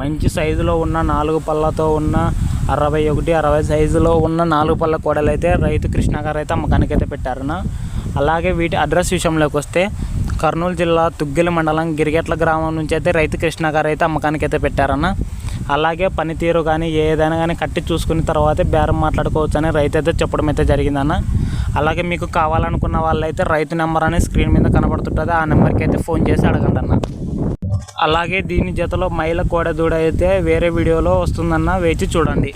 మంచి సైజులో ఉన్న నాలుగు పళ్ళతో ఉన్న అరవై ఒకటి అరవై సైజులో ఉన్న నాలుగు పళ్ళ కోడలు అయితే రైతు కృష్ణ గారు అయితే అమ్మకానికి అయితే పెట్టారన్న. అలాగే వీటి అడ్రస్ విషయంలోకి వస్తే కర్నూలు జిల్లా తుగ్గిలి మండలం గిరిగెట్ల గ్రామం నుంచి అయితే రైతు కృష్ణ గారు అయితే అమ్మకానికి అయితే పెట్టారన్న. అలాగే పనితీరు కానీ ఏదైనా కానీ కట్టి చూసుకున్న తర్వాతే బేరం మాట్లాడుకోవచ్చు అని రైతు అయితే చెప్పడం అయితే జరిగిందన్న. అలాగే మీకు కావాలనుకున్న వాళ్ళైతే రైతు నెంబర్ అనేది స్క్రీన్ మీద కనబడుతుంటుంది. ఆ నెంబర్కి అయితే ఫోన్ చేసి అడగండి అన్న అలాగే దీని జతలో మైల కోడ దూడ అయితే వేరే వీడియోలో వస్తుందన్న వేచి చూడండి.